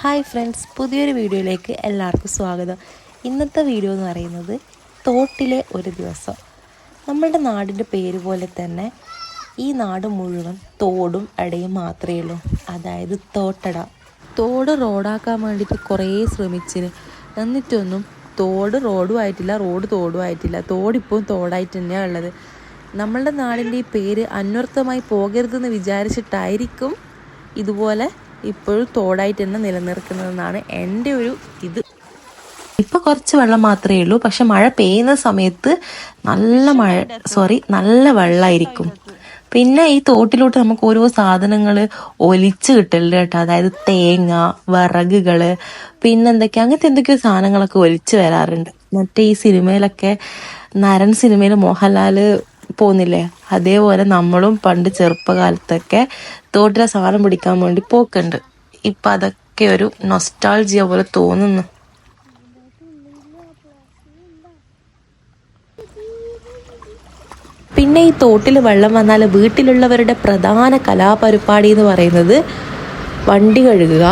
Hi friends പുതിയൊരു വീഡിയോയിലേക്ക് എല്ലാവർക്കും സ്വാഗതം. ഇന്നത്തെ വീഡിയോ എന്ന് പറയുന്നത് തോട്ടിലെ ഒരു ദിവസം. നമ്മളുടെ നാടിന്റെ പേര് പോലെ തന്നെ ഈ നാട് മുഴുവൻ തോടും അടയും മാത്രമേ ഉള്ളൂ. അതായത് തോട്ടട. തോട് റോഡാക്കാൻ വേണ്ടിയിട്ട് കുറേ ശ്രമിച്ചിന്. എന്നിട്ടൊന്നും തോട് റോഡും ആയിട്ടില്ല റോഡ് തോടും ആയിട്ടില്ല. തോടിപ്പോൾ തോടായിട്ട് തന്നെയാണ് ഉള്ളത്. നമ്മളുടെ നാടിന്റെ ഈ പേര് അന്വർത്ഥമായി പോകരുതെന്ന് വിചാരിച്ചിട്ടായിരിക്കും ഇതുപോലെ ഇപ്പോഴും തോടായിട്ട് തന്നെ നിലനിർത്തുന്നതെന്നാണ് എന്റെ ഒരു ഇത്. ഇപ്പൊ കുറച്ച് വെള്ളം മാത്രമേ ഉള്ളൂ. പക്ഷെ മഴ പെയ്യുന്ന സമയത്ത് നല്ല മഴ സോറി നല്ല വെള്ളമായിരിക്കും പിന്നെ ഈ തോട്ടിലോട്ട് നമുക്ക് ഓരോ സാധനങ്ങൾ ഒലിച്ച് കിട്ടലുണ്ട് കേട്ടോ. അതായത് തേങ്ങ വിറകുകൾ പിന്നെ എന്തൊക്കെയാ അങ്ങനത്തെ എന്തൊക്കെയോ സാധനങ്ങളൊക്കെ ഒലിച്ച് വരാറുണ്ട്. മറ്റേ ഈ സിനിമയിലൊക്കെ നരൻ സിനിമയിൽ മോഹൻലാൽ പോകുന്നില്ലേ? അതേപോലെ നമ്മളും പണ്ട് ചെറുപ്പകാലത്തൊക്കെ തോട്ടിലെ സാധനം പിടിക്കാൻ വേണ്ടി പോക്കുണ്ട്. ഇപ്പൊ അതൊക്കെ ഒരു നൊസ്റ്റാൾജിയ പോലെ തോന്നുന്നു. പിന്നെ ഈ തോട്ടിൽ വെള്ളം വന്നാൽ വീട്ടിലുള്ളവരുടെ പ്രധാന കലാപരിപാടി എന്ന് പറയുന്നത് വണ്ടി കഴുകുക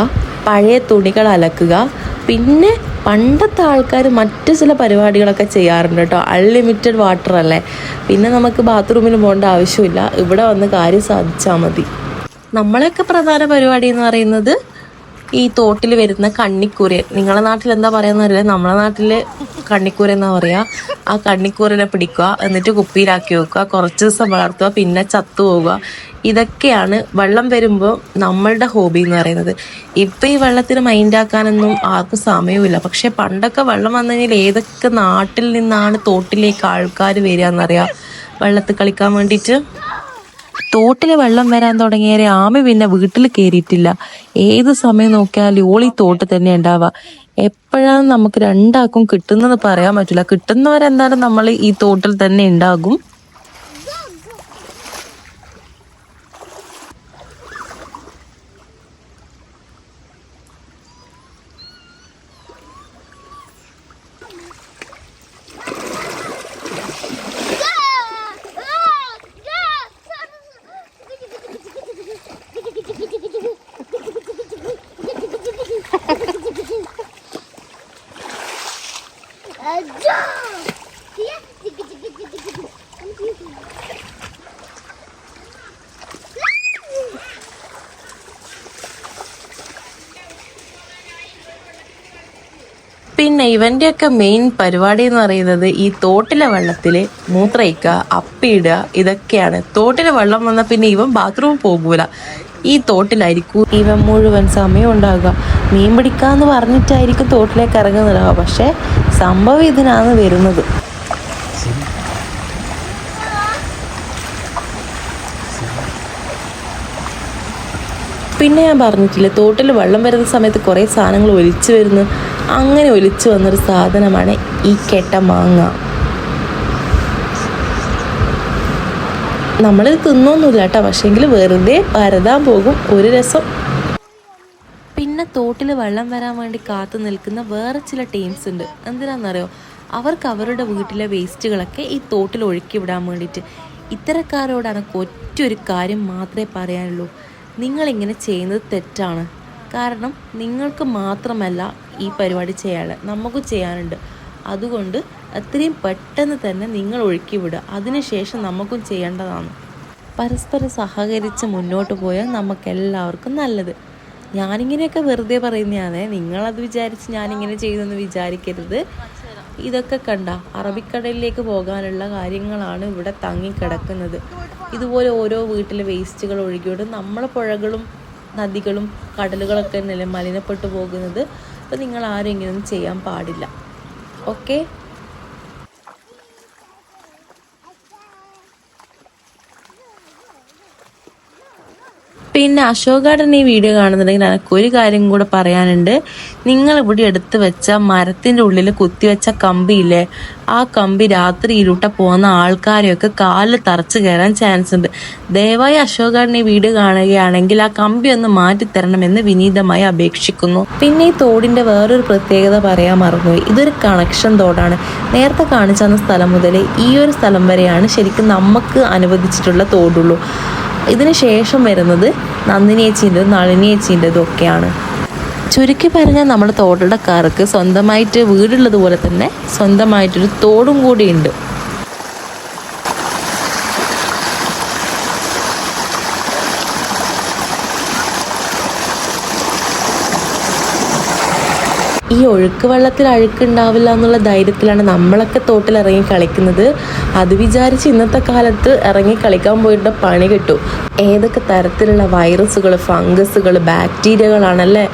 പഴയ തുണികൾ അലക്കുക പിന്നെ പണ്ടത്തെ ആൾക്കാർ മറ്റ് ചില പരിപാടികളൊക്കെ ചെയ്യാറുണ്ട് കേട്ടോ. അൺലിമിറ്റഡ് വാട്ടർ അല്ലേ? പിന്നെ നമുക്ക് ബാത്റൂമിൽ പോകേണ്ട ആവശ്യമില്ല. ഇവിടെ വന്ന് കാര്യം സാധിച്ചാൽ മതി. നമ്മളെയൊക്കെ പ്രധാന പരിപാടി എന്ന് പറയുന്നത് ഈ തോട്ടിൽ വരുന്ന കണ്ണിക്കൂരൻ നിങ്ങളെ നാട്ടിൽ എന്താ പറയുന്നറിയില്ല? നമ്മളെ നാട്ടിൽ കണ്ണിക്കൂര എന്നാ പറയാ. ആ കണ്ണിക്കൂരനെ പിടിക്കുക എന്നിട്ട് കുപ്പിയിലാക്കി വെക്കുക കുറച്ച് ദിവസം വളർത്തുക പിന്നെ ചത്തു പോവുക. ഇതൊക്കെയാണ് വെള്ളം വരുമ്പോൾ നമ്മളുടെ ഹോബി എന്ന് പറയുന്നത്. ഇപ്പൊ ഈ വെള്ളത്തിന് മൈൻഡാക്കാനൊന്നും ആർക്കും സമയമില്ല പക്ഷെ പണ്ടൊക്കെ വെള്ളം വന്നു കഴിഞ്ഞാൽ ഏതൊക്കെ നാട്ടിൽ നിന്നാണ് തോട്ടിലേക്ക് ആൾക്കാർ വരിക എന്നറിയാം. വെള്ളത്തിൽ കളിക്കാൻ വേണ്ടിയിട്ട്. തോട്ടിൽ വെള്ളം വരാൻ തുടങ്ങിയ ആമി പിന്നെ വീട്ടിൽ കയറിയിട്ടില്ല ഏത് സമയം നോക്കിയാലും ഓളി തോട്ട് തന്നെ ഉണ്ടാവുക. എപ്പോഴാണ് നമുക്ക് രണ്ടാക്കും കിട്ടുന്നത് പറയാൻ പറ്റില്ല. കിട്ടുന്നവരെന്തായാലും നമ്മൾ ഈ തോട്ടിൽ തന്നെ ഉണ്ടാകും. പിന്നെ ഇവന്റെയൊക്കെ മെയിൻ പരിപാടി എന്ന് പറയുന്നത് ഈ തോട്ടിലെ വെള്ളത്തിൽ മൂത്രയിക്കുക അപ്പിയിടുക ഇതൊക്കെയാണ്. തോട്ടിലെ വെള്ളം വന്നാൽ പിന്നെ ഇവൻ ബാത്റൂമിൽ പോകൂല. ഈ തോട്ടിലായിരിക്കും. ഇവൻ മുഴുവൻ സമയം ഉണ്ടാകുക മീൻ പിടിക്കാന്ന് പറഞ്ഞിട്ടായിരിക്കും തോട്ടിലേക്ക് ഇറങ്ങുന്നുണ്ടാവുക പക്ഷെ സംഭവം ഇതിനാണ് വരുന്നത്. പിന്നെ ഞാൻ പറഞ്ഞിട്ടില്ലേ തോട്ടിൽ വെള്ളം വരുന്ന സമയത്ത് കുറേ സാധനങ്ങൾ ഒലിച്ചു വരുന്നു. അങ്ങനെ ഒലിച്ചു വന്നൊരു സാധനമാണ് ഈ കെട്ട മാങ്ങ. നമ്മൾ തിന്നൊന്നുമില്ല കേട്ടോ. പക്ഷേങ്കിൽ വെറുതെ പരതാൻ പോകും. ഒരു രസം. പിന്നെ തോട്ടിൽ വെള്ളം വരാൻ വേണ്ടി കാത്തു നിൽക്കുന്ന വേറെ ചില ടീംസ് ഉണ്ട്. എന്തിനാണെന്നറിയോ അവർക്ക് അവരുടെ വീട്ടിലെ വേസ്റ്റുകളൊക്കെ ഈ തോട്ടിൽ ഒഴുക്കി വിടാൻ വേണ്ടിയിട്ട്. ഇത്തരക്കാരോടാണ് ഒറ്റൊരു കാര്യം മാത്രമേ പറയാനുള്ളൂ. നിങ്ങളിങ്ങനെ ചെയ്യുന്നത് തെറ്റാണ്. കാരണം നിങ്ങൾക്ക് മാത്രമല്ല ഈ പരിപാടി ചെയ്യാനുള്ളത്. നമുക്കും ചെയ്യാനുണ്ട്. അതുകൊണ്ട് അത്രയും പെട്ടെന്ന് തന്നെ നിങ്ങൾ ഒഴുക്കി വിടുക. അതിനുശേഷം നമുക്കും ചെയ്യേണ്ടതാണ്. പരസ്പരം സഹകരിച്ച് മുന്നോട്ട് പോയാൽ നമുക്കെല്ലാവർക്കും നല്ലത്. ഞാനിങ്ങനെയൊക്കെ വെറുതെ പറയുന്നതാണ് നിങ്ങളത് വിചാരിച്ച് ഞാനിങ്ങനെ ചെയ്തെന്ന് വിചാരിക്കരുത്. ഇതൊക്കെ കണ്ട. അറബിക്കടലിലേക്ക് പോകാനുള്ള കാര്യങ്ങളാണ് ഇവിടെ തങ്ങിക്കിടക്കുന്നത്. ഇതുപോലെ ഓരോ വീട്ടിലെ വേസ്റ്റുകൾ ഒഴുകിയോട് നമ്മളെ പുഴകളും നദികളും കടലുകളൊക്കെ മലിനപ്പെട്ടു പോകുന്നത്? അപ്പോൾ നിങ്ങൾ ആരും ഇങ്ങനെയൊന്നും ചെയ്യാൻ പാടില്ല. Okay. പിന്നെ അശോകാടൻ ഈ വീഡിയോ കാണുന്നുണ്ടെങ്കിൽ എനിക്ക് ഒരു കാര്യം കൂടെ പറയാനുണ്ട്. നിങ്ങൾ ഇവിടെ എടുത്തു വെച്ച മരത്തിന്റെ ഉള്ളിൽ കുത്തിവെച്ച കമ്പിയില്ലേ ആ കമ്പി രാത്രി ഇരുട്ട പോകുന്ന ആൾക്കാരെയൊക്കെ കാലിൽ തറച്ചു കയറാൻ ചാൻസ് ഉണ്ട്. ദയവായി അശോകാടൻ ഈ വീഡിയോ കാണുകയാണെങ്കിൽ ആ കമ്പി ഒന്ന് മാറ്റിത്തരണമെന്ന് വിനീതമായി അപേക്ഷിക്കുന്നു. പിന്നെ ഈ തോടിന്റെ വേറൊരു പ്രത്യേകത പറയാൻ മറന്നുപോയി. ഇതൊരു കണക്ഷൻ തോടാണ്. നേരത്തെ കാണിച്ചു തന്ന സ്ഥലം മുതൽ ഈ ഒരു സ്ഥലം വരെയാണ് ശരിക്കും നമുക്ക് അനുവദിച്ചിട്ടുള്ള തോടുള്ളൂ. ഇതിന് ശേഷം വരുന്നത് നന്ദിനിയേച്ചീന്റെതും നളിനിയേച്ചീന്റെതും ഒക്കെയാണ്. ചുരുക്കി പറഞ്ഞാൽ നമ്മുടെ തോട്ടടക്കാർക്ക് സ്വന്തമായിട്ട് വീടുള്ളത് പോലെ തന്നെ സ്വന്തമായിട്ടൊരു തോടും കൂടിയുണ്ട്. ഈ ഒഴുക്ക് വെള്ളത്തിൽ അഴുക്കുണ്ടാവില്ല എന്നുള്ള ധൈര്യത്തിലാണ് നമ്മളൊക്കെ തോട്ടിൽ ഇറങ്ങി കളിക്കുന്നത്. അത് വിചാരിച്ച് ഇന്നത്തെ കാലത്ത് ഇറങ്ങി കളിക്കാൻ പോയിട്ട് പണി കിട്ടും. ഏതൊക്കെ തരത്തിലുള്ള വൈറസുകൾ ഫംഗസുകൾ ബാക്ടീരിയകളാണല്ലേ?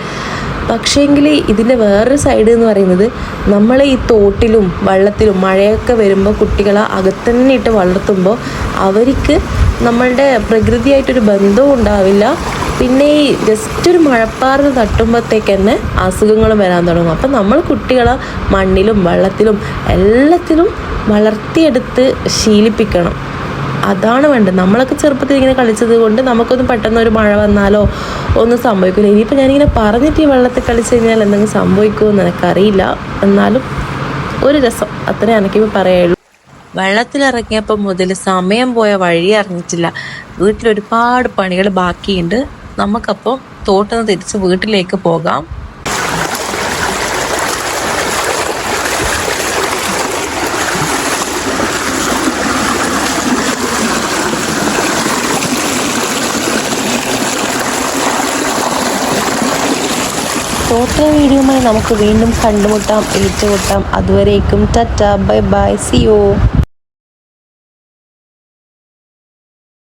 പക്ഷേങ്കിൽ ഇതിന്റെ വേറൊരു സൈഡ് എന്ന് പറയുന്നത് നമ്മൾ ഈ തോട്ടിലും വെള്ളത്തിലും മഴയൊക്കെ വരുമ്പോൾ കുട്ടികളെ അകത്തന്നെ ഇട്ട് വളർത്തുമ്പോൾ അവർക്ക് നമ്മളുടെ പ്രകൃതിയായിട്ടൊരു ബന്ധവും ഉണ്ടാവില്ല. പിന്നെ ഈ ജസ്റ്റ് ഒരു മഴപ്പാറിന് തട്ടുമ്പോഴത്തേക്ക് തന്നെ അസുഖങ്ങളും വരാൻ തുടങ്ങും. അപ്പം നമ്മൾ കുട്ടികളെ മണ്ണിലും വെള്ളത്തിലും എല്ലാത്തിലും വളർത്തിയെടുത്ത് ശീലിപ്പിക്കണം. അതാണ് വേണ്ടത്. നമ്മളൊക്കെ ചെറുപ്പത്തിൽ ഇങ്ങനെ കളിച്ചത് കൊണ്ട് നമുക്കൊന്നും പെട്ടെന്ന് ഒരു മഴ വന്നാലോ ഒന്നും സംഭവിക്കില്ല ഇനിയിപ്പോൾ ഞാനിങ്ങനെ പറഞ്ഞിട്ട് ഈ വെള്ളത്തിൽ കളിച്ച് കഴിഞ്ഞാൽ എന്തെങ്കിലും സംഭവിക്കുമോ എന്ന് എനിക്കറിയില്ല. എന്നാലും ഒരു രസം. അത്രേ എനിക്കിപ്പോൾ പറയുള്ളൂ വെള്ളത്തിലിറങ്ങിയപ്പോൾ മുതൽ സമയം പോയ വഴി അറിഞ്ഞിട്ടില്ല. വീട്ടിൽ ഒരുപാട് പണികൾ ബാക്കിയുണ്ട്. നമുക്കപ്പോൾ തോട്ടം തിരിച്ച് വീട്ടിലേക്ക് പോകാം. തോട്ട വീഡിയോമായി നമുക്ക് വീണ്ടും കണ്ടുമുട്ടാം. ഏറ്റുമുട്ടാം അതുവരേക്കും ടറ്റ ബൈ ബൈ സിയോ